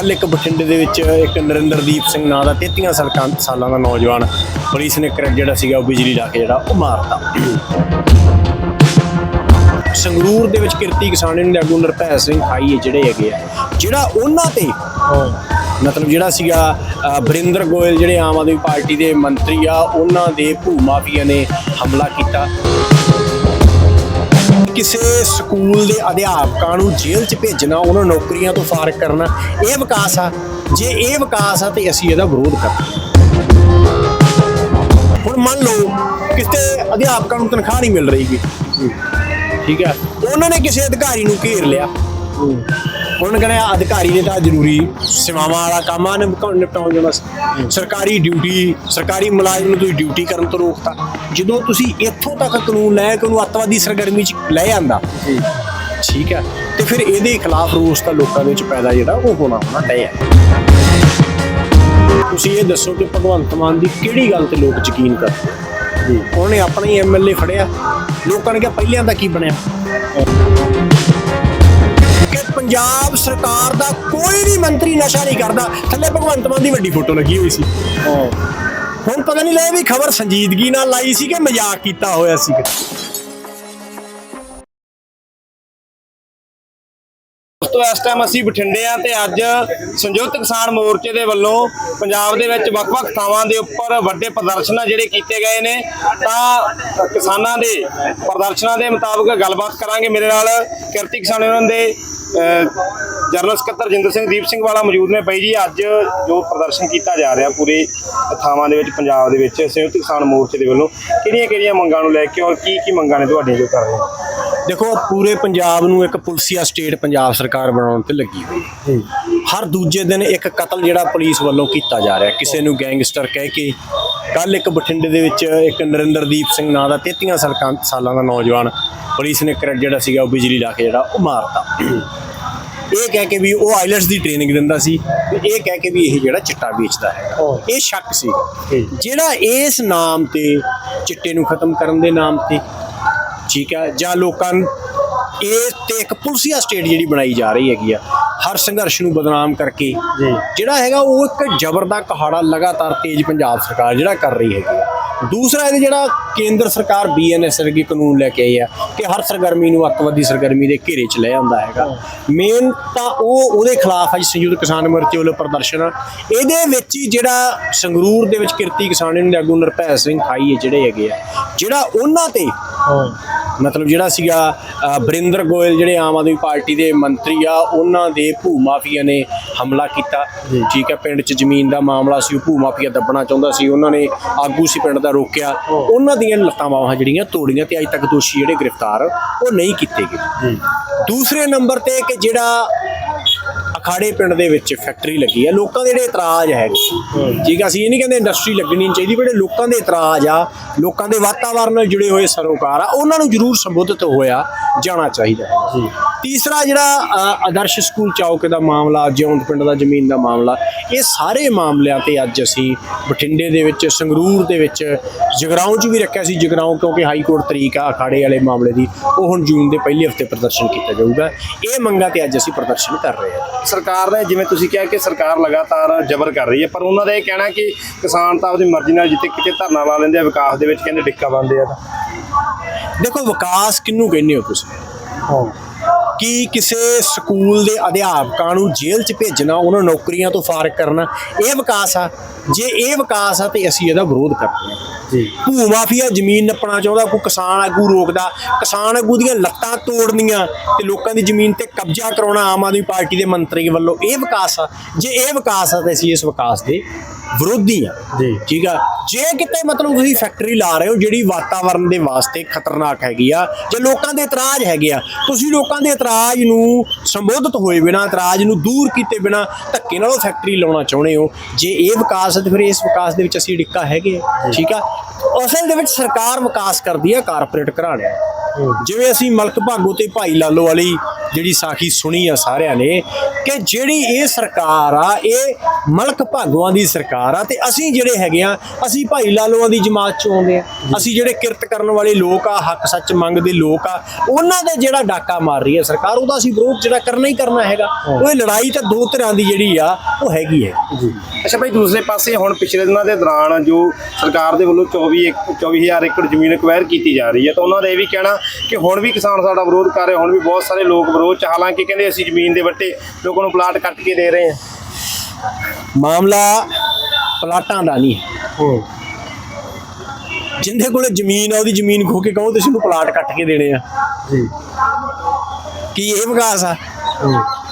ਕੱਲ ਇੱਕ ਬਠਿੰਡੇ ਦੇ ਵਿੱਚ ਇੱਕ ਨਰਿੰਦਰਦੀਪ ਸਿੰਘ ਨਾਂ ਦਾ 33 ਸਾਲਾਂ ਸਾਲਾਂ ਦਾ ਨੌਜਵਾਨ ਪੁਲਿਸ ਨੇ ਕਰੰਟ ਜਿਹੜਾ ਸੀਗਾ ਉਹ ਬਿਜਲੀ ਲਾ ਕੇ ਜਿਹੜਾ ਉਹ ਮਾਰਤਾ। ਸੰਗਰੂਰ ਦੇ ਵਿੱਚ ਕਿਰਤੀ ਕਿਸਾਨ ਯੂਨੀਅਨ ਦੇ ਆਗੂ ਨਰਪੈ ਸਿੰਘ ਖਾਈਏ ਜਿਹੜੇ ਹੈਗੇ ਆ ਜਿਹੜਾ ਉਹਨਾਂ ਤੇ ਮਤਲਬ ਜਿਹੜਾ ਸੀਗਾ ਅ, ਬਰਿੰਦਰ ਗੋਇਲ ਜਿਹੜੇ ਆਮ ਆਦਮੀ ਪਾਰਟੀ ਦੇ ਮੰਤਰੀ ਆ ਉਹਨਾਂ ਦੇ ਭੂ ਮਾਫੀਆ ਨੇ ਹਮਲਾ ਕੀਤਾ। ਕਿਸੇ ਸਕੂਲ ਦੇ ਅਧਿਆਪਕਾਂ ਨੂੰ ਜੇਲ੍ਹ 'ਚ ਭੇਜਣਾ ਉਹਨਾਂ ਨੌਕਰੀਆਂ ਤੋਂ ਫਾਰਗ ਕਰਨਾ ਇਹ ਵਿਕਾਸ ਆ। ਜੇ ਇਹ ਵਿਕਾਸ ਆ ਤੇ ਅਸੀਂ ਇਹਦਾ ਵਿਰੋਧ ਕਰਦੇ। ਹੁਣ ਮੰਨ ਲਓ ਕਿਸੇ ਅਧਿਆਪਕਾਂ ਨੂੰ ਤਨਖਾਹ ਨਹੀਂ ਮਿਲ ਰਹੀਗੀ ਠੀਕ ਹੈ। ਉਹਨਾਂ ਨੇ ਕਿਸੇ ਅਧਿਕਾਰੀ ਨੂੰ ਘੇਰ ਲਿਆ। ਉਹਨਾਂ ਨੇ ਕਹਿੰਦਾ ਅਧਿਕਾਰੀ ਨੇ ਤਾਂ ਜ਼ਰੂਰੀ ਸੇਵਾਵਾਂ ਵਾਲਾ ਕੰਮ ਆ ਨਿਪਟਾਉਣ ਜਾਣਾ ਸੀ ਸਰਕਾਰੀ ਡਿਊਟੀ ਸਰਕਾਰੀ ਮੁਲਾਜ਼ਮ ਨੂੰ ਤੁਸੀਂ ਡਿਊਟੀ ਕਰਨ ਤੋਂ ਰੋਕਤਾ। ਜਦੋਂ ਤੁਸੀਂ ਇੱਥੋਂ ਤੱਕ ਕਾਨੂੰਨ ਲੈ ਕੇ ਉਹਨੂੰ ਅੱਤਵਾਦੀ ਸਰਗਰਮੀ 'ਚ ਲੈ ਆਂਦਾ ਠੀਕ ਹੈ ਤੇ ਫਿਰ ਇਹਦੇ ਖਿਲਾਫ ਰੋਸ ਤਾਂ ਲੋਕਾਂ ਦੇ ਵਿੱਚ ਪੈਦਾ ਜਿਹੜਾ ਉਹ ਹੋਣਾ ਹੋਣਾ ਤੈਅ ਹੈ। ਤੁਸੀਂ ਇਹ ਦੱਸੋ ਕਿ ਭਗਵੰਤ ਮਾਨ ਦੀ ਕਿਹੜੀ ਗੱਲ ਤੇ ਲੋਕ ਯਕੀਨ ਕਰਦੇ ਉਹਨੇ ਆਪਣਾ ਹੀ ਐਮਐਲਏ ਫੜਿਆ। ਲੋਕਾਂ ਨੇ ਕਿਹਾ ਪਹਿਲਿਆਂ ਦਾ ਕੀ ਬਣਿਆ? ਪੰਜਾਬ ਸਰਕਾਰ ਦਾ ਕੋਈ ਵੀ ਮੰਤਰੀ ਨਸ਼ਾ ਨਹੀਂ ਕਰਦਾ। ਥੱਲੇ ਭਗਵੰਤ ਮਾਨ ਦੀ ਵੱਡੀ ਫੋਟੋ ਲੱਗੀ ਹੋਈ ਸੀ। ਹੁਣ ਪਤਾ ਨਹੀਂ ਲੱਗਿਆ ਵੀ ਖਬਰ ਸੰਜੀਦਗੀ ਨਾਲ ਲਾਈ ਸੀ ਕਿ ਮਜ਼ਾਕ ਕੀਤਾ ਹੋਇਆ ਸੀ। ਦੋਸਤੋ ਇਸ ਟਾਈਮ ਅਸੀਂ ਬਠਿੰਡੇ ਆ ਤੇ ਅੱਜ ਸੰਯੁਕਤ ਕਿਸਾਨ ਮੋਰਚੇ ਦੇ ਵੱਲੋਂ ਪੰਜਾਬ ਦੇ ਵਿੱਚ ਵੱਖ-ਵੱਖ ਥਾਵਾਂ ਦੇ ਉੱਪਰ ਵੱਡੇ ਪ੍ਰਦਰਸ਼ਨ ਜਿਹੜੇ ਕੀਤੇ ਗਏ ਨੇ, ਤਾਂ ਕਿਸਾਨਾਂ ਦੇ ਪ੍ਰਦਰਸ਼ਨਾਂ ਦੇ ਮੁਤਾਬਕ ਗੱਲਬਾਤ ਕਰਾਂਗੇ। ਮੇਰੇ ਨਾਲ ਕਿਰਤੀ ਕਿਸਾਨ ਯੂਨੀਅਨ ਦੇ ਜਨਰਲ ਸਕੱਤਰ ਜਿੰਦਰ ਸਿੰਘ, ਦੀਪ ਸਿੰਘ ਵਾਲਾ ਮੌਜੂਦ ਨੇ। ਬਾਈ ਜੀ, ਅੱਜ ਜੋ ਪ੍ਰਦਰਸ਼ਨ ਕੀਤਾ ਜਾ ਰਿਹਾ ਪੂਰੇ ਥਾਵਾਂ ਦੇ ਵਿੱਚ, ਪੰਜਾਬ ਦੇ ਵਿੱਚ ਸੰਯੁਕਤ ਕਿਸਾਨ ਮੋਰਚੇ ਦੇ ਵੱਲੋਂ, ਕਿਹੜੀਆਂ-ਕਿਹੜੀਆਂ ਮੰਗਾਂ ਨੂੰ ਲੈ ਕੇ ਔਰ ਕੀ-ਕੀ ਮੰਗਾਂ ਨੇ ਤੁਹਾਡੀਆਂ ਜੋ ਕਰ ਰਹੇ ਹੋ? ਦੇਖੋ ਪੂਰੇ ਪੰਜਾਬ ਨੂੰ ਇੱਕ ਪੁਲਸੀਆ ਸਟੇਟ ਪੰਜਾਬ ਸਰਕਾਰ ਬਣਾਉਣ ਤੇ ਲੱਗੀ ਹੋਈ ਹੈ। ਹਰ ਦੂਜੇ ਦਿਨ ਇੱਕ ਕਤਲ ਜਿਹੜਾ ਪੁਲਿਸ ਵੱਲੋਂ ਕੀਤਾ ਜਾ ਰਿਹਾ ਕਿਸੇ ਨੂੰ ਗੈਂਗਸਟਰ ਕਹਿ ਕੇ ਕੱਲ ਇੱਕ ਬਠਿੰਡੇ ਦੇ ਵਿੱਚ ਇੱਕ ਨਰਿੰਦਰਦੀਪ ਸਿੰਘ ਨਾਂ ਦਾ 33 ਸਾਲਾਂ ਸਾਲਾਂ ਦਾ ਨੌਜਵਾਨ ਪੁਲਿਸ ਨੇ ਕਰੰਟ ਜਿਹੜਾ ਸੀਗਾ ਉਹ ਬਿਜਲੀ ਲਾ ਕੇ ਜਿਹੜਾ ਉਹ ਮਾਰਤਾ। ਇਹ ਕਹਿ ਕੇ ਵੀ ਉਹ ਆਈਲੈਟਸ ਦੀ ਟ੍ਰੇਨਿੰਗ ਦਿੰਦਾ ਸੀ ਇਹ ਕਹਿ ਕੇ ਵੀ ਇਹ ਜਿਹੜਾ ਚਿੱਟਾ ਵੇਚਦਾ ਹੈ। ਇਹ ਸ਼ੱਕ ਸੀ। ਜਿਹੜਾ ਇਸ ਨਾਮ ਤੇ ਚਿੱਟੇ ਨੂੰ ਖਤਮ ਕਰਨ ਦੇ ਨਾਮ ਤੇ ਠੀਕ ਹੈ ਜਾਂ ਲੋਕਾਂ ਇਹ ਤੇ ਇੱਕ ਪੁਲਸੀਆ ਸਟੇਟ ਜਿਹੜੀ ਬਣਾਈ ਜਾ ਰਹੀ ਹੈਗੀ ਆ ਹਰ ਸੰਘਰਸ਼ ਨੂੰ ਬਦਨਾਮ ਕਰਕੇ। ਜਿਹੜਾ ਹੈਗਾ ਉਹ ਇੱਕ ਜ਼ਬਰ ਦਾ ਕਹਾੜਾ ਲਗਾਤਾਰ ਤੇਜ਼ ਪੰਜਾਬ ਸਰਕਾਰ ਜਿਹੜਾ ਕਰ ਰਹੀ ਹੈਗੀ ਆ। ਦੂਸਰਾ ਇਹਦੇ ਜਿਹੜਾ ਕੇਂਦਰ ਸਰਕਾਰ ਬੀਐਨਐਸ ਵਰਗੀ ਕਾਨੂੰਨ ਲੈ ਕੇ ਆਈ ਆ ਕਿ ਹਰ ਸਰਗਰਮੀ ਨੂੰ ਅੱਤਵਾਦੀ ਸਰਗਰਮੀ ਦੇ ਘੇਰੇ 'ਚ ਲੈ ਆਉਂਦਾ ਹੈਗਾ। ਮੇਨ ਤਾਂ ਉਹ ਉਹਦੇ ਖਿਲਾਫ ਅੱਜ ਸੰਯੁਕਤ ਕਿਸਾਨ ਮੋਰਚੇ ਵੱਲੋਂ ਪ੍ਰਦਰਸ਼ਨ। ਇਹਦੇ ਵਿੱਚ ਹੀ ਜਿਹੜਾ ਸੰਗਰੂਰ ਦੇ ਵਿੱਚ ਕਿਰਤੀ ਕਿਸਾਨ ਯੂਨੀਅਨ ਦੇ ਆਗੂ ਨਰਪੈ ਸਿੰਘ ਖਾਈਏ ਜਿਹੜੇ ਹੈਗੇ ਆ ਜਿਹੜਾ ਉਹਨਾਂ ਤੇ ਮਤਲਬ ਜਿਹੜਾ ਸੀਗਾ ਬਰਿੰਦਰ ਗੋਇਲ ਜਿਹੜੇ ਆਮ ਆਦਮੀ ਪਾਰਟੀ ਦੇ ਮੰਤਰੀ ਆ ਉਹਨਾਂ ਦੇ ਭੂ ਮਾਫੀਆ ਨੇ ਹਮਲਾ ਕੀਤਾ। ਠੀਕ ਹੈ ਪਿੰਡ 'ਚ ਜ਼ਮੀਨ ਦਾ ਮਾਮਲਾ ਸੀ ਉਹ ਭੂ ਮਾਫੀਆ ਦੱਬਣਾ ਚਾਹੁੰਦਾ ਸੀ। ਉਹਨਾਂ ਨੇ ਆਗੂ ਸੀ ਪਿੰਡ ਦਾ ਰੋਕਿਆ। ਉਹਨਾਂ ਦੀਆਂ ਲੱਤਾਂ ਬਾਹਾਂ ਜਿਹੜੀਆਂ ਤੋੜੀਆਂ ਤੇ ਅੱਜ ਤੱਕ ਦੋਸ਼ੀ ਜਿਹੜੇ ਗ੍ਰਿਫਤਾਰ ਉਹ ਨਹੀਂ ਕੀਤੇ ਗਏ। ਦੂਸਰੇ ਨੰਬਰ ਤੇ ਕਿ ਜਿਹੜਾ ਅਖਾੜੇ ਪਿੰਡ ਦੇ ਵਿੱਚ ਫੈਕਟਰੀ ਲੱਗੀ ਆ। ਲੋਕਾਂ ਦੇ ਜਿਹੜੇ ਇਤਰਾਜ਼ ਹੈਗੇ। ਠੀਕ ਆ, ਅਸੀਂ ਇਹ ਨਹੀਂ ਕਹਿੰਦੇ ਇੰਡਸਟਰੀ ਲੱਗਣੀ ਨਹੀਂ ਚਾਹੀਦੀ, ਬੜੇ ਲੋਕਾਂ ਦੇ ਇਤਰਾਜ਼ ਆ। ਲੋਕਾਂ ਦੇ ਵਾਤਾਵਰਣ ਨਾਲ ਜੁੜੇ ਹੋਏ ਸਰੋਕਾਰ ਆ, ਉਹਨਾਂ ਨੂੰ ਜ਼ਰੂਰ ਸੰਬੋਧਿਤ ਹੋਇਆ ਜਾਣਾ ਚਾਹੀਦਾ। ਹੈ ਤੀਸਰਾ ਜਿਹੜਾ ਆਦਰਸ਼ ਸਕੂਲ ਚੌਕ ਦਾ ਮਾਮਲਾ, ਜਿਉਂਦ ਪਿੰਡ ਦਾ ਜ਼ਮੀਨ ਦਾ ਮਾਮਲਾ, ਇਹ ਸਾਰੇ ਮਾਮਲਿਆਂ ਤੇ ਅੱਜ ਅਸੀਂ ਬਠਿੰਡੇ ਦੇ ਵਿੱਚ, ਸੰਗਰੂਰ ਦੇ ਵਿੱਚ, ਜਗਰਾਉਂ 'ਚ ਵੀ ਰੱਖਿਆ ਸੀ। ਜਗਰਾਉਂ ਕਿਉਂਕਿ ਹਾਈ ਕੋਰਟ ਤਰੀਕ ਆ, ਅਖਾੜੇ ਵਾਲੇ ਮਾਮਲੇ ਦੀ, ਉਹ ਹੁਣ ਜੂਨ ਦੇ ਪਹਿਲੇ ਹਫ਼ਤੇ ਪ੍ਰਦਰਸ਼ਨ ਕੀਤਾ ਜਾਊਗਾ। ਇਹ ਮੰਗਾਂ ਤੇ ਅੱਜ ਅਸੀਂ ਪ੍ਰਦਰਸ਼ਨ ਕਰ ਰਹੇ ਹਾਂ। ਸਰਕਾਰ ਨੇ ਜਿਵੇਂ ਤੁਸੀਂ ਕਿਹਾ ਕਿ ਸਰਕਾਰ ਲਗਾਤਾਰ ਜ਼ਬਰ ਕਰ ਰਹੀ ਹੈ ਪਰ ਉਹਨਾਂ ਦਾ ਇਹ ਕਹਿਣਾ ਕਿ ਕਿਸਾਨ ਤਾਂ ਆਪਣੀ ਮਰਜ਼ੀ ਨਾਲ ਜਿੱਥੇ ਕਿਤੇ ਧਰਨਾ ਲਾ ਲੈਂਦੇ ਆ ਵਿਕਾਸ ਦੇ ਵਿੱਚ ਕਹਿੰਦੇ ਡਿੱਕਾ ਬੰਦੇ ਆ ਤਾਂ। ਦੇਖੋ ਵਿਕਾਸ ਕਿਹਨੂੰ ਕਹਿੰਦੇ ਹੋ ਤੁਸੀਂ? ਕਿ ਕਿਸੇ ਸਕੂਲ ਦੇ ਅਧਿਆਪਕਾਂ ਨੂੰ ਜੇਲ੍ਹ 'ਚ ਭੇਜਣਾ ਉਹਨਾਂ ਨੌਕਰੀਆਂ ਤੋਂ ਫਾਰਗ ਕਰਨਾ ਇਹ ਵਿਕਾਸ ਆ। ਜੇ ਇਹ ਵਿਕਾਸ ਆ ਤੇ ਅਸੀਂ ਇਹਦਾ ਵਿਰੋਧ ਕਰਦੇ ਹਾਂ। ਜੀ। ਭੂ ਮਾਫੀਆ ਜ਼ਮੀਨ ਨੱਪਣਾ ਚਾਹੁੰਦਾ ਕੋਈ ਕਿਸਾਨ ਆਗੂ ਰੋਕਦਾ ਕਿਸਾਨ ਆਗੂ ਦੀਆਂ ਲੱਤਾਂ ਤੋੜਨੀਆਂ ਤੇ ਲੋਕਾਂ ਦੀ ਜ਼ਮੀਨ ਤੇ ਕਬਜ਼ਾ ਕਰਾਉਣਾ ਆਮ ਆਦਮੀ ਪਾਰਟੀ ਦੇ ਮੰਤਰੀ ਵੱਲੋਂ ਇਹ ਵਿਕਾਸ ਆ। ਜੇ ਇਹ ਵਿਕਾਸ ਆ ਤੇ ਅਸੀਂ ਇਸ ਵਿਕਾਸ ਦੇ ਵਿਰੋਧੀ ਆ ਜੀ। ਠੀਕ ਆ। ਜੇ ਕਿਤੇ ਮਤਲਬ ਤੁਸੀਂ ਫੈਕਟਰੀ ਲਾ ਰਹੇ ਹੋ ਜਿਹੜੀ ਵਾਤਾਵਰਣ ਦੇ ਵਾਸਤੇ ਖਤਰਨਾਕ ਹੈਗੀ ਆ ਜੇ ਲੋਕਾਂ ਦੇ ਇਤਰਾਜ਼ ਹੈਗੇ ਆ ਤੁਸੀਂ ਲੋਕਾਂ ਦੇ ਇਤਰਾਜ਼ ਨੂੰ ਸੰਬੋਧਿਤ ਹੋਏ ਬਿਨਾ ਇਤਰਾਜ਼ ਨੂੰ ਦੂਰ ਕੀਤੇ ਬਿਨਾ ਧੱਕੇ ਨਾਲ ਉਹ ਫੈਕਟਰੀ ਲਾਉਣਾ ਚਾਹੁੰਦੇ ਹੋ। ਜੇ ਇਹ ਵਿਕਾਸ ਹੈ ਤੇ ਫਿਰ ਇਸ ਵਿਕਾਸ ਦੇ ਵਿੱਚ ਅਸੀਂ ਡਿੱਕਾ ਹੈਗੇ ਆ। ਠੀਕ ਆ। ਅਸਲ ਦੇ ਵਿੱਚ ਸਰਕਾਰ ਵਿਕਾਸ ਕਰਦੀ ਹੈ ਕਾਰਪੋਰੇਟ ਘਰਾਣਿਆਂ ਜਿਵੇਂ ਅਸੀਂ ਮਲਕ ਭਾਗੋ ਤੇ ਭਾਈ ਲਾਲੋ ਵਾਲੀ ਜਿਹੜੀ ਸਾਖੀ ਸੁਣੀ ਆ ਸਾਰਿਆਂ ਨੇ ਕਿ ਜਿਹੜੀ ਇਹ ਸਰਕਾਰ ਆ ਇਹ ਮਲਕ ਭਾਗੋਆਂ ਦੀ ਸਰਕਾਰ ਆ ਤੇ ਅਸੀਂ ਜਿਹੜੇ ਹੈਗੇ ਆ ਅਸੀਂ ਭਾਈ ਲਾਲੋਆਂ ਦੀ ਜਮਾਤ ਚ ਆਉਂਦੇ ਆ। ਅਸੀਂ ਜਿਹੜੇ ਕਿਰਤ ਕਰਨ ਵਾਲੇ ਲੋਕ ਆ ਹੱਕ ਸੱਚ ਮੰਗਦੇ ਲੋਕ ਆ ਉਹਨਾਂ ਦੇ ਜਿਹੜਾ ਡਾਕਾ ਮਾਰ ਰਹੀ ਹੈ ਸਰਕਾਰ ਉਹਦਾ ਅਸੀਂ ਵਿਰੋਧ ਜਿਹੜਾ ਕਰਨਾ ਹੀ ਕਰਨਾ ਹੈਗਾ। ਉਹ ਲੜਾਈ ਤਾਂ ਦੋ ਤਰ੍ਹਾਂ ਦੀ ਜਿਹੜੀ ਆ ਉਹ ਹੈਗੀ ਹੈ। ਅੱਛਾ ਭਾਈ ਦੂਸਰੇ ਪਾਸੇ ਹੁਣ ਪਿਛਲੇ ਦਿਨਾਂ ਦੇ ਦੌਰਾਨ ਜੋ ਸਰਕਾਰ ਦੇ ਵੱਲੋਂ 24 ਏਕ- 24000 ਏਕੜ ਜ਼ਮੀਨ ਅਕਵਾਇਰ ਕੀਤੀ ਜਾ ਰਹੀ ਹੈ ਤਾਂ ਉਹਨਾਂ ਦਾ ਇਹ ਵੀ ਕਹਿਣਾ ਕਿ ਹੁਣ ਵੀ ਕਿਸਾਨ ਸਾਡਾ ਵਿਰੋਧ ਕਰ ਰਹੇ ਹੁਣ ਵੀ ਬਹੁਤ ਸਾਰੇ ਲੋਕ ਵਿਰੋਧ ਚ ਹਾਲਾਂਕਿ ਕਹਿੰਦੇ ਅਸੀਂ ਜ਼ਮੀਨ ਦੇ ਵੱਟੇ ਲੋਕਾਂ ਨੂੰ ਪਲਾਟ ਕੱਟ ਕੇ ਦੇ ਰਹੇ ਹਾਂ। ਮਾਮਲਾ ਪਲਾਟਾਂ ਦਾ ਨਹੀਂ ਹੈ। ਜਿੰਦੇ ਕੋਲੇ ਜ਼ਮੀਨ ਆ ਉਹਦੀ ਜ਼ਮੀਨ ਖੋ ਕੇ ਕਹੋ ਤੁਸੀਂ ਉਹਨੂੰ ਪਲਾਟ ਕੱਟ ਕੇ ਦੇਣੇ ਆ। ਜੀ। ਕੀ ਇਹ ਵਿਕਾਸ ਆ?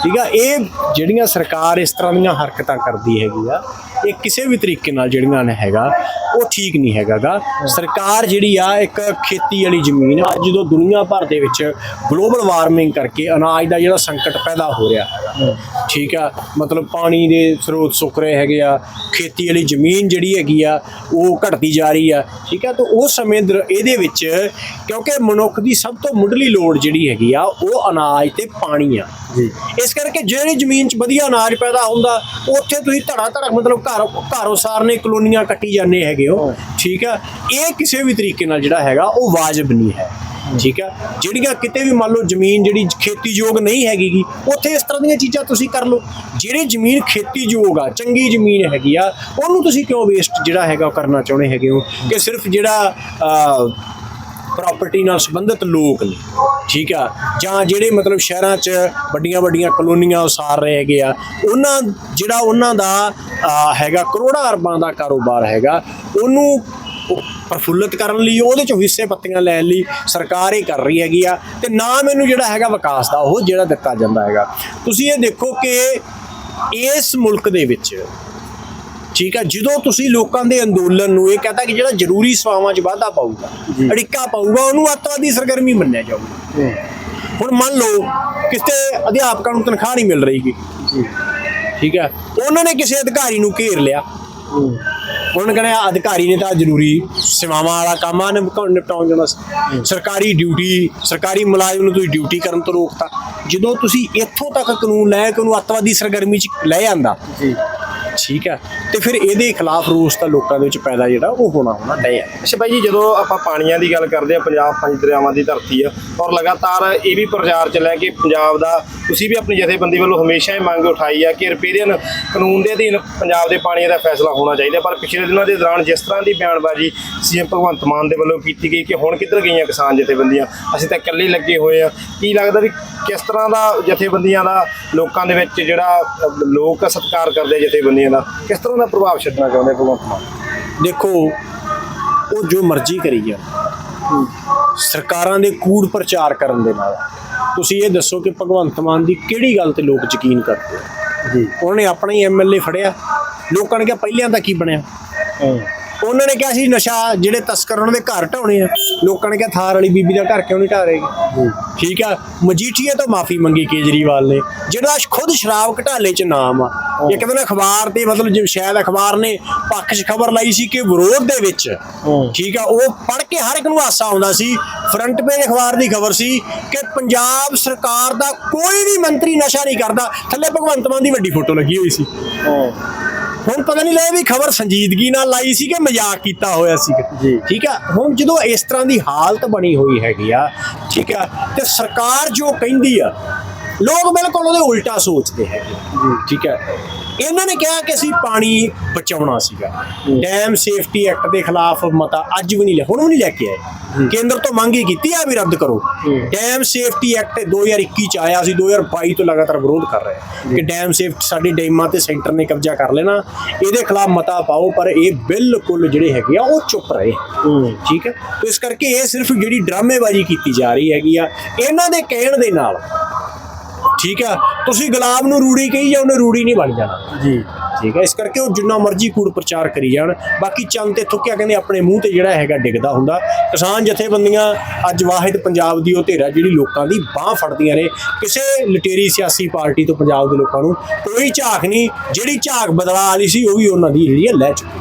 ਠੀਕ ਆ ਇਹ ਜਿਹੜੀਆਂ ਸਰਕਾਰ ਇਸ ਤਰ੍ਹਾਂ ਦੀਆਂ ਹਰਕਤਾਂ ਕਰਦੀ ਹੈਗੀ ਆ ਇਹ ਕਿਸੇ ਵੀ ਤਰੀਕੇ ਨਾਲ ਜਿਹੜੀਆਂ ਨੇ ਹੈਗਾ ਉਹ ਠੀਕ ਨਹੀਂ ਹੈਗਾਗਾ। ਸਰਕਾਰ ਜਿਹੜੀ ਆ ਇੱਕ ਖੇਤੀ ਵਾਲੀ ਜ਼ਮੀਨ ਆ ਜਦੋਂ ਦੁਨੀਆ ਭਰ ਦੇ ਵਿੱਚ ਗਲੋਬਲ ਵਾਰਮਿੰਗ ਕਰਕੇ ਅਨਾਜ ਦਾ ਜਿਹੜਾ ਸੰਕਟ ਪੈਦਾ ਹੋ ਰਿਹਾ ਹੈਗਾ ਠੀਕ ਆ ਮਤਲਬ ਪਾਣੀ ਦੇ ਸਰੋਤ ਸੁੱਕ ਰਹੇ ਹੈਗੇ ਆ ਖੇਤੀ ਵਾਲੀ ਜ਼ਮੀਨ ਜਿਹੜੀ ਹੈਗੀ ਆ ਉਹ ਘਟਦੀ ਜਾ ਰਹੀ ਆ ਠੀਕ ਆ ਤਾਂ ਉਸ ਸਮੇਂ ਇਹਦੇ ਵਿੱਚ ਕਿਉਂਕਿ ਮਨੁੱਖ ਦੀ ਸਭ ਤੋਂ ਮੁੱਢਲੀ ਲੋੜ ਜਿਹੜੀ ਹੈਗੀ ਆ ਉਹ ਅਨਾਜ ਤੇ ਪਾਣੀ ਆ। ਜੀ। ਇਸ ਕਰਕੇ ਜਿਹੜੀ ਜ਼ਮੀਨ 'ਚ ਵਧੀਆ ਅਨਾਜ ਪੈਦਾ ਹੁੰਦਾ ਉੱਥੇ ਤੁਸੀਂ ਧੜਾ ਧੜਾ ਮਤਲਬ ਘਰ ਘਰ ਉਸਾਰਨੇ ਕਲੋਨੀਆਂ ਕੱਟੀ ਜਾਂਦੇ ਹੈਗੇ ਹੋ। ਠੀਕ ਆ? ਇਹ ਕਿਸੇ ਵੀ ਤਰੀਕੇ ਨਾਲ ਜਿਹੜਾ ਹੈਗਾ ਉਹ ਵਾਜਬ ਨਹੀਂ ਹੈ। ਠੀਕ ਆ? ਜਿਹੜੀਆਂ ਕਿਤੇ ਵੀ ਮੰਨ ਲਓ ਜ਼ਮੀਨ ਜਿਹੜੀ ਖੇਤੀਯੋਗ ਨਹੀਂ ਹੈਗੀਗੀ ਉੱਥੇ ਇਸ ਤਰ੍ਹਾਂ ਦੀਆਂ ਚੀਜ਼ਾਂ ਤੁਸੀਂ ਕਰ ਲਓ। ਜਿਹੜੀ ਜ਼ਮੀਨ ਖੇਤੀਯੋਗ ਆ ਚੰਗੀ ਜ਼ਮੀਨ ਹੈਗੀ ਆ ਉਹਨੂੰ ਤੁਸੀਂ ਕਿਉਂ ਵੇਸਟ ਜਿਹੜਾ ਹੈਗਾ ਉਹ ਕਰਨਾ ਚਾਹੁੰਦੇ ਹੈਗੇ ਹੋ? ਕਿ ਸਿਰਫ ਜਿਹੜਾ ਪ੍ਰਾਪਰਟੀ ਨਾਲ ਸੰਬੰਧਿਤ ਲੋਕ ਨੇ। ਠੀਕ ਆ? ਜਾਂ ਜਿਹੜੇ ਮਤਲਬ ਸ਼ਹਿਰਾਂ 'ਚ ਵੱਡੀਆਂ ਵੱਡੀਆਂ ਕਲੋਨੀਆਂ ਉਸਾਰ ਰਹੇ ਹੈਗੇ ਆ, ਉਹਨਾਂ ਜਿਹੜਾ ਉਹਨਾਂ ਦਾ ਹੈਗਾ ਕਰੋੜਾਂ ਅਰਬਾਂ ਦਾ ਕਾਰੋਬਾਰ ਹੈਗਾ, ਉਹਨੂੰ ਉਹ ਪ੍ਰਫੁੱਲਤ ਕਰਨ ਲਈ, ਉਹਦੇ ਚੋਂ ਹਿੱਸੇ ਪੱਤੀਆਂ ਲੈਣ ਲਈ ਸਰਕਾਰ ਇਹ ਕਰ ਰਹੀ ਹੈਗੀ ਆ, ਤੇ ਨਾ ਮੈਨੂੰ ਜਿਹੜਾ ਹੈਗਾ ਵਿਕਾਸ ਦਾ, ਉਹ ਜਿਹੜਾ ਦਿੱਤਾ ਜਾਂਦਾ ਹੈਗਾ। ਤੁਸੀਂ ਇਹ ਦੇਖੋ ਕਿ ਇਸ ਮੁਲਕ ਦੇ ਵਿੱਚ ਠੀਕ ਆ? ਜਦੋਂ ਤੁਸੀਂ ਲੋਕਾਂ ਦੇ ਅੰਦੋਲਨ ਨੂੰ ਇਹ ਕਹਤਾ ਕਿ ਜਿਹੜਾ ਜ਼ਰੂਰੀ ਸੇਵਾਵਾਂ 'ਚ ਵਾਧਾ ਪਾਊਗਾ ਅੜਿੱਕਾ ਪਾਊਗਾ ਉਹਨੂੰ ਅੱਤਵਾਦੀ ਸਰਗਰਮੀ ਮੰਨਿਆ ਜਾਊਗਾ। ਹੁਣ ਮੰਨ ਲਓ ਕਿਸੇ ਅਧਿਆਪਕਾਂ ਨੂੰ ਤਨਖਾਹ ਨਹੀਂ ਮਿਲ ਰਹੀਗੀ ਠੀਕ ਹੈ ਉਹਨਾਂ ਨੇ ਕਿਸੇ ਅਧਿਕਾਰੀ ਨੂੰ ਘੇਰ ਲਿਆ। ਉਹਨਾਂ ਕਹਿੰਦੇ ਅਧਿਕਾਰੀ ਨੇ ਤਾਂ ਜ਼ਰੂਰੀ ਸੇਵਾਵਾਂ ਵਾਲਾ ਕੰਮ ਆ ਨਿਪਟਾਉਣ ਨਿਪਟਾਉਣ ਜਾਣਾ ਸੀ ਸਰਕਾਰੀ ਡਿਊਟੀ ਸਰਕਾਰੀ ਮੁਲਾਜ਼ਮ ਨੂੰ ਤੁਸੀਂ ਡਿਊਟੀ ਕਰਨ ਤੋਂ ਰੋਕਤਾ। ਜਦੋਂ ਤੁਸੀਂ ਇੱਥੋਂ ਤੱਕ ਕਾਨੂੰਨ ਲੈ ਕੇ ਉਹਨੂੰ ਅੱਤਵਾਦੀ ਸਰਗਰਮੀ 'ਚ ਲੈ ਜਾਂਦਾ ਜੀ। ਠੀਕ ਹੈ? ਤੇ ਫਿਰ ਇਹਦੇ ਖਿਲਾਫ ਰੋਸ ਤਾਂ ਲੋਕਾਂ ਦੇ ਵਿੱਚ ਪੈਦਾ ਜਿਹੜਾ ਉਹ ਹੋਣਾ ਹੋਣਾ ਡਿਆ ਅੱਛਾ ਬਾਈ ਜੀ, ਜਦੋਂ ਆਪਾਂ ਪਾਣੀਆਂ ਦੀ ਗੱਲ ਕਰਦੇ ਆ ਪੰਜਾਬ ਪੰਜ ਦਰਿਆਵਾਂ ਦੀ ਧਰਤੀ ਆ, ਔਰ ਲਗਾਤਾਰ ਇਹ ਵੀ ਪ੍ਰਚਾਰ ਚ ਲੈ ਕੇ ਪੰਜਾਬ ਦਾ ਤੁਸੀਂ ਵੀ ਆਪਣੀ ਜਥੇਬੰਦੀ ਵੱਲੋਂ ਹਮੇਸ਼ਾ ਇਹ ਮੰਗ ਉਠਾਈ ਆ ਕਿ ਰਿਪੇਰੀਅਨ ਕਾਨੂੰਨ ਦੇ ਅਧੀਨ ਪੰਜਾਬ ਦੇ ਪਾਣੀਆਂ ਦਾ ਫੈਸਲਾ ਹੋਣਾ ਚਾਹੀਦਾ, ਪਰ ਪਿਛਲੇ ਦਿਨਾਂ ਦੇ ਦੌਰਾਨ ਜਿਸ ਤਰ੍ਹਾਂ ਦੀ ਬਿਆਨਬਾਜ਼ੀ ਸੀਐਮ ਭਗਵੰਤ ਮਾਨ ਦੇ ਵੱਲੋਂ ਕੀਤੀ ਗਈ ਕਿ ਹੁਣ ਕਿੱਧਰ ਗਈਆਂ ਕਿਸਾਨ ਜਥੇਬੰਦੀਆਂ? ਅਸੀਂ ਤਾਂ ਇਕੱਲੇ ਲੱਗੇ ਹੋਏ ਆ। ਕੀ ਲੱਗਦਾ ਵੀ ਕਿਸ ਤਰ੍ਹਾਂ ਦਾ ਜਥੇਬੰਦੀਆਂ ਦਾ ਲੋਕਾਂ ਦੇ ਵਿੱਚ ਜਿਹੜਾ ਲੋਕ ਸਤਿਕਾਰ ਕਰਦੇ ਜਥੇਬੰਦੀਆਂ ਜਥੇਬੰਦੀਆਂ ਦਾ ਕਿਸ ਤਰ੍ਹਾਂ ਦਾ ਪ੍ਰਭਾਵ ਛੱਡਣਾ ਚਾਹੁੰਦੇ ਭਗਵੰਤ ਮਾਨ? ਦੇਖੋ ਉਹ ਜੋ ਮਰਜ਼ੀ ਕਰੀ ਜਾ ਸਰਕਾਰਾਂ ਦੇ ਕੂੜ ਪ੍ਰਚਾਰ ਕਰਨ ਦੇ ਨਾਲ। ਤੁਸੀਂ ਇਹ ਦੱਸੋ ਕਿ ਭਗਵੰਤ ਮਾਨ ਦੀ ਕਿਹੜੀ ਗੱਲ ਤੇ ਲੋਕ ਯਕੀਨ ਕਰਦੇ ਜੀ। ਉਹਨੇ ਆਪਣਾ ਹੀ ਐਮਐਲਏ ਫੜਿਆ। ਲੋਕਾਂ ਨੇ ਕਿਹਾ ਪਹਿਲਿਆਂ ਦਾ ਕੀ ਬਣਿਆ? ਉਹਨਾਂ ਨੇ ਕਿਹਾ ਸੀ ਨਸ਼ਾ ਜਿਹੜੇ ਤਸਕਰ ਉਹਨਾਂ ਦੇ ਘਰ ਢਾਉਣੇ ਆ। ਲੋਕਾਂ ਨੇ ਕਿਹਾ ਥਾਰ ਵਾਲੀ ਬੀਬੀ ਦਾ ਘਰ ਕਿਉਂ ਨਹੀਂ ਢਾ ਰਹੇਗੀ ਠੀਕ ਆ। ਮਜੀਠੀਏ ਤੋਂ ਮਾਫੀ ਮੰਗੀ ਕੇਜਰੀਵਾਲ ਨੇ, ਜਿਹੜਾ ਖੁਦ ਸ਼ਰਾਬ ਘਟਾਲੇ ਚ ਨਾਮ ਆ। ਇੱਕ ਦਿਨ ਅਖਬਾਰ ਤੇ ਮਤਲਬ ਜਿਵੇਂ ਸ਼ਾਇਦ ਅਖਬਾਰ ਨੇ ਪੱਖ 'ਚ ਖਬਰ ਲਾਈ ਸੀ ਕਿ ਵਿਰੋਧ ਦੇ ਵਿੱਚ, ਠੀਕ ਆ, ਉਹ ਪੜ੍ਹ ਕੇ ਹਰ ਇੱਕ ਨੂੰ ਹਾਸਾ ਆਉਂਦਾ ਸੀ। ਫਰੰਟ ਪੇਜ ਅਖਬਾਰ ਦੀ ਖਬਰ ਸੀ ਕਿ ਪੰਜਾਬ ਸਰਕਾਰ ਦਾ ਕੋਈ ਵੀ ਮੰਤਰੀ ਨਸ਼ਾ ਨਹੀਂ ਕਰਦਾ। ਥੱਲੇ ਭਗਵੰਤ ਮਾਨ ਦੀ ਵੱਡੀ ਫੋਟੋ ਲੱਗੀ ਹੋਈ ਸੀ। ਹੁਣ ਪਤਾ ਨਹੀਂ ਲੱਗਿਆ ਵੀ ਖਬਰ ਸੰਜੀਦਗੀ ਨਾਲ ਲਾਈ ਸੀ ਕਿ ਮਜ਼ਾਕ ਕੀਤਾ ਹੋਇਆ ਸੀ। ਜੀ। ਠੀਕ ਆ? ਹੁਣ ਜਦੋਂ ਇਸ ਤਰ੍ਹਾਂ ਦੀ ਹਾਲਤ ਬਣੀ ਹੋਈ ਹੈਗੀ ਆ ਠੀਕ ਆ ਤੇ ਸਰਕਾਰ ਜੋ ਕਹਿੰਦੀ ਆ ਲੋਕ ਬਿਲਕੁਲ ਉਹਦੇ ਉਲਟਾ ਸੋਚਦੇ ਹੈਗੇ ਠੀਕ ਹੈ ਇਹਨਾਂ ਨੇ ਕਿਹਾ ਕਿ ਅਸੀਂ ਪਾਣੀ ਬਚਾਉਣਾ ਸੀਗਾ। ਡੈਮ ਸੇਫਟੀ ਐਕਟ ਦੇ ਖਿਲਾਫ ਮਤਾ ਅੱਜ ਵੀ ਨਹੀਂ ਲਿਆ, ਹੁਣ ਵੀ ਨਹੀਂ ਲੈ ਕੇ ਆਏ। ਕੇਂਦਰ ਤੋਂ ਮੰਗ ਹੀ ਕੀਤੀ ਆ ਵੀ ਰੱਦ ਕਰੋ। ਡੈਮ ਸੇਫਟੀ ਐਕਟ 2021 ਚ ਆਇਆ ਸੀ 2022 ਤੋਂ ਲਗਾਤਾਰ ਵਿਰੋਧ ਕਰ ਰਹੇ ਆ ਕਿ ਡੈਮ ਸੇਫਟੀ ਸਾਡੇ ਡੈਮਾਂ ਤੇ ਸੈਂਟਰ ਨੇ ਕਬਜ਼ਾ ਕਰ ਲੈਣਾ। ਇਹਦੇ ਖਿਲਾਫ ਮਤਾ ਪਾਓ, ਪਰ ਇਹ ਬਿਲਕੁਲ ਜਿਹੜੇ ਹੈਗੇ ਆ, ਉਹ ਚੁੱਪ ਰਹੇ। ਠੀਕ ਹੈ? ਇਸ ਕਰਕੇ ਇਹ ਸਿਰਫ ਜਿਹੜੀ ਡਰਾਮੇਬਾਜ਼ੀ ਕੀਤੀ ਜਾ ਰਹੀ ਹੈਗੀ ਆ, ਇਹਨਾਂ ਦੇ ਕਹਿਣ ਦੇ ਨਾਲ ਠੀਕ ਆ? ਤੁਸੀਂ ਗੁਲਾਬ ਨੂੰ ਰੂੜੀ ਕਹੀ ਜਾਓ ਉਹਨੇ ਰੂੜੀ ਨਹੀਂ ਬਣ ਜਾਣਾ? ਜੀ। ਠੀਕ ਹੈ ਇਸ ਕਰਕੇ ਉਹ ਜਿੰਨਾ ਮਰਜ਼ੀ ਕੂੜ ਪ੍ਰਚਾਰ ਕਰੀ ਜਾਣ। ਬਾਕੀ ਚੰਦ ਤੇ ਥੁੱਕਿਆ ਕਹਿੰਦੇ ਆਪਣੇ ਮੂੰਹ ਤੇ ਜਿਹੜਾ ਹੈਗਾ ਡਿੱਗਦਾ ਹੁੰਦਾ। ਕਿਸਾਨ ਜਥੇਬੰਦੀਆਂ ਅੱਜ ਵਾਹਿਦ ਪੰਜਾਬ ਦੀ ਉਹ ਧੇਰਾ ਜਿਹੜੀ ਲੋਕਾਂ ਦੀ ਬਾਹ ਫੜਦੀਆਂ ਨੇ। ਕਿਸੇ ਲਟੇਰੀ ਸਿਆਸੀ ਪਾਰਟੀ ਤੋਂ ਪੰਜਾਬ ਦੇ ਲੋਕਾਂ ਨੂੰ ਕੋਈ ਝਾਕ ਨਹੀਂ। ਜਿਹੜੀ ਝਾਕ ਬਦਲਾ ਵਾਲੀ ਸੀ ਉਹ ਵੀ ਉਹਨਾਂ ਦੀ ਜਿਹੜੀ ਹੈ ਲੈ ਚੁੱਕੀ।